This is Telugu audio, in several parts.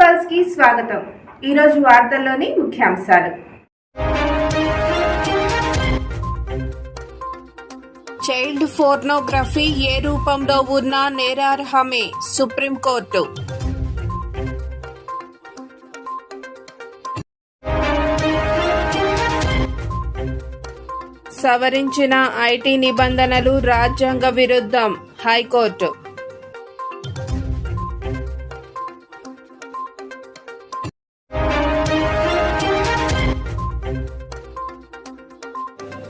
పల్స్కి స్వాగతం. ఈరోజు వార్తల్లోని ముఖ్యాంశాలు. చైల్డ్ ఫోర్నోగ్రఫీ ఏ రూపంలో ఉన్నా నేరార్హమే సుప్రీంకోర్టు. సవరించిన ఐటీ నిబంధనలు రాజ్యాంగ విరుద్ధం హైకోర్టు.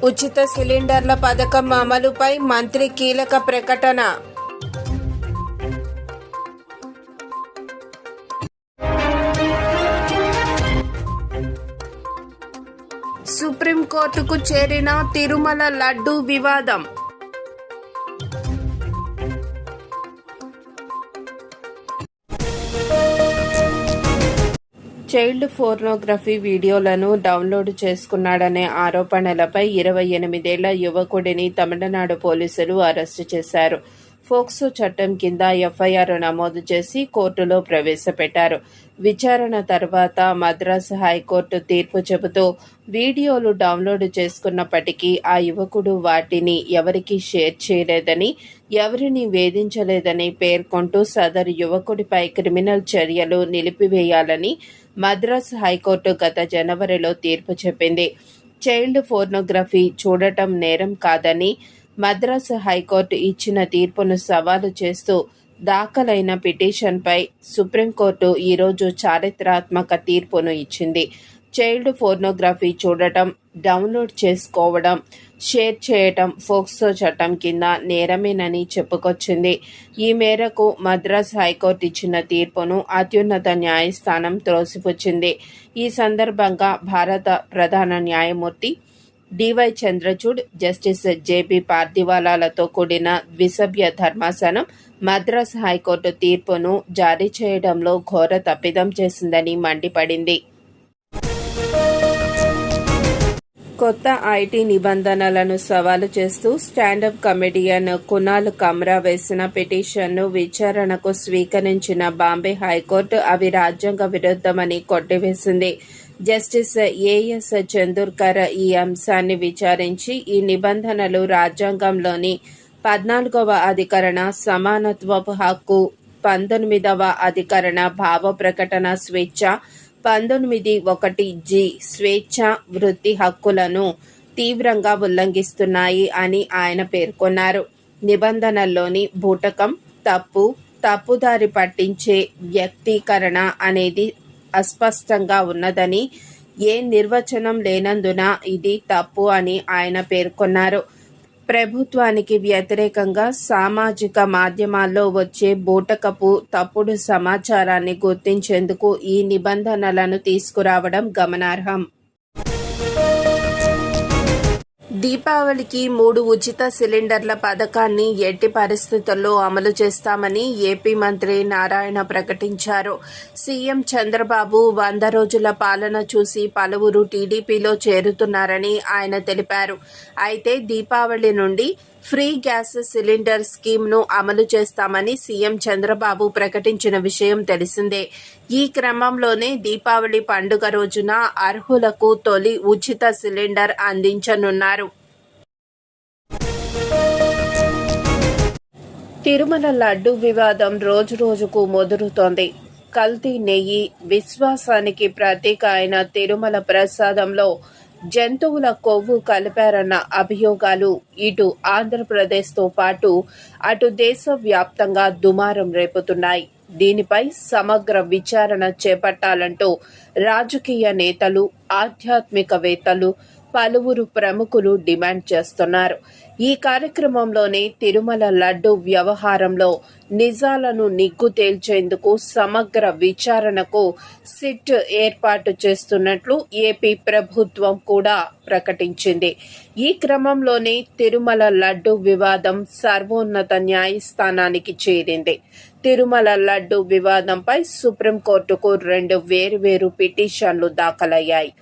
ఉచిత సిలిండర్ల పథకం అమలుపై మంత్రి కీలక ప్రకటన. సుప్రీంకోర్టుకు చేరిన తిరుమల లడ్డూ వివాదం. చైల్డ్ ఫోర్నోగ్రఫీ వీడియోలను డౌన్లోడ్ చేసుకున్నాడనే ఆరోపణలపై ఇరవై ఎనిమిదేళ్ళ యువకుడిని తమిళనాడు పోలీసులు అరెస్టు చేశారు. ఫోక్సో చట్టం కింద ఎఫ్ఐఆర్ నమోదు చేసి కోర్టులో ప్రవేశపెట్టారు. విచారణ తర్వాత మద్రాసు హైకోర్టు తీర్పు చెబుతూ వీడియోలు డౌన్లోడ్ చేసుకున్నప్పటికీ ఆ యువకుడు వాటిని ఎవరికీ షేర్ చేయలేదని ఎవరిని వేధించలేదని పేర్కొంటూ సదరు యువకుడిపై క్రిమినల్ చర్యలు నిలిపివేయాలని మద్రాసు హైకోర్టు గత జనవరిలో తీర్పు చెప్పింది. చైల్డ్ ఫోర్నోగ్రఫీ చూడటం నేరం కాదని మద్రాసు హైకోర్టు ఇచ్చిన తీర్పును సవాలు చేస్తూ దాఖలైన పిటిషన్పై సుప్రీంకోర్టు ఈరోజు చారిత్రాత్మక తీర్పును ఇచ్చింది. చైల్డ్ ఫోర్నోగ్రఫీ చూడటం డౌన్లోడ్ చేసుకోవడం షేర్ చేయటం ఫోక్సో చట్టం కింద నేరమేనని చెప్పుకొచ్చింది. ఈ మేరకు మద్రాస్ హైకోర్టు ఇచ్చిన తీర్పును అత్యున్నత న్యాయస్థానం త్రోసిపుచ్చింది. ఈ సందర్భంగా భారత ప్రధాన న్యాయమూర్తి డివై చంద్రచూడ్ జస్టిస్ జేపీ పార్థివాలాలతో కూడిన ద్విసభ్య ధర్మాసనం మద్రాస్ హైకోర్టు తీర్పును జారీ చేయడంలో ఘోర తప్పిదం చేసిందని మండిపడింది. కొత్త ఐటీ నిబంధనలను సవాలు చేస్తూ స్టాండప్ కమెడియన్ కునాల్ కమ్రా వేసిన పిటిషన్ను విచారణకు స్వీకరించిన బాంబే హైకోర్టు అవి రాజ్యాంగ విరుద్ధమని కొట్టివేసింది. జస్టిస్ ఏఎస్ చందూర్కర్ ఈ అంశాన్ని విచారించి ఈ నిబంధనలు రాజ్యాంగంలోని పద్నాలుగవ అధికరణ సమానత్వపు హక్కు పంతొమ్మిదవ అధికరణ భావ ప్రకటన స్వేచ్ఛ పంతొమ్మిది ఒకటి జి స్వేచ్ఛ వృత్తి హక్కులను తీవ్రంగా ఉల్లంఘిస్తున్నాయి అని ఆయన పేర్కొన్నారు. నిబంధనల్లోని బూటకం తప్పు తప్పుదారి పట్టించే వ్యక్తీకరణ అనేది అస్పష్టంగా ఉన్నదని ఏ నిర్వచనం లేనందున ఇది తప్పు అని ఆయన పేర్కొన్నారు. ప్రభుత్వానికి వ్యతిరేకంగా సామాజిక మాధ్యమాల్లో వచ్చే బూటకపు తప్పుడు సమాచారాన్ని గుర్తించేందుకు ఈ నిబంధనలను తీసుకురావడం గమనార్హం. దీపావళికి మూడు ఉచిత సిలిండర్ల పథకాన్ని ఎట్టి పరిస్థితుల్లో అమలు చేస్తామని ఏపీ మంత్రి నారాయణ ప్రకటించారు. సీఎం చంద్రబాబు వంద రోజుల పాలన చూసి పలువురు టీడీపీలో చేరుతున్నారని ఆయన తెలిపారు. అయితే దీపావళి నుండి ఫ్రీ గ్యాస్ సిలిండర్ స్కీమ్ను అమలు చేస్తామని సీఎం చంద్రబాబు ప్రకటించిన విషయం తెలిసిందే. ఈ క్రమంలోనే దీపావళి పండుగ రోజున అర్హులకు తొలి ఉచిత సిలిండర్ అందించనున్నారు. తిరుమల లడ్డు వివాదం రోజు రోజుకు ముదురుతోంది. కల్తీ నెయ్యి విశ్వాసానికి ప్రతీక అయిన తిరుమల ప్రసాదంలో జంతువుల కొవ్వు కలిపారన్న అభియోగాలు ఇటు ఆంధ్రప్రదేశ్తో పాటు అటు దేశవ్యాప్తంగా దుమారం రేపుతున్నాయి. దీనిపై సమగ్ర విచారణ చేపట్టాలంటూ రాజకీయ నేతలు ఆధ్యాత్మికవేత్తలు పలువురు ప్రముఖులు డిమాండ్ చేస్తున్నారు. ఈ కార్యక్రమంలోనే తిరుమల లడ్డు వ్యవహారంలో నిజాలను నిగ్గు తేల్చేందుకు సమగ్ర విచారణకు సిట్ ఏర్పాటు చేస్తున్నట్లు ఏపీ ప్రభుత్వం కూడా ప్రకటించింది. ఈ క్రమంలోనే తిరుమల లడ్డు వివాదం సర్వోన్నత న్యాయస్థానానికి చేరింది. తిరుమల లడ్డు వివాదంపై సుప్రీంకోర్టుకు రెండు వేరువేరు పిటిషన్లు దాఖలయ్యాయి.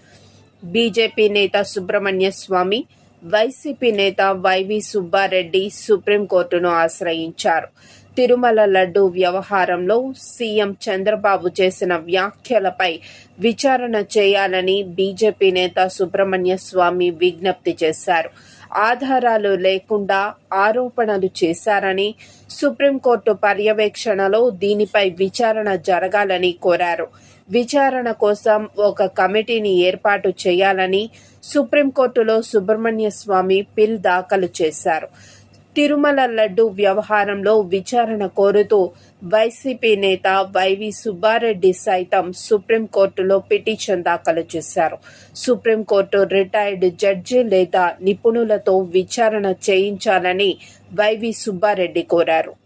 బీజేపీ నేత సుబ్రహ్మణ్య స్వామి వైసీపీ నేత వైవి సుబ్బారెడ్డి సుప్రీంకోర్టును ఆశ్రయించారు. తిరుమల లడ్డు వ్యవహారంలో సీఎం చంద్రబాబు చేసిన వ్యాఖ్యలపై విచారణ చేయాలని బీజేపీ నేత సుబ్రహ్మణ్య స్వామి విజ్ఞప్తి చేశారు. ఆధారాలు లేకుండా ఆరోపణలు చేశారని సుప్రీంకోర్టు పర్యవేక్షణలో దీనిపై విచారణ జరగాలని కోరారు. విచారణ కోసం ఒక కమిటీని ఏర్పాటు చేయాలని సుప్రీంకోర్టులో సుబ్రహ్మణ్య స్వామి పిల్ దాఖలు చేశారు. తిరుమల లడ్డు వ్యవహారంలో విచారణ కోరుతూ వైసీపీ నేత వైవి సుబ్బారెడ్డి సైతం సుప్రీంకోర్టులో పిటిషన్ దాఖలు చేశారు. సుప్రీంకోర్టు రిటైర్డ్ జడ్జి లేదా నిపుణులతో విచారణ చేయించాలని వైవి సుబ్బారెడ్డి కోరారు.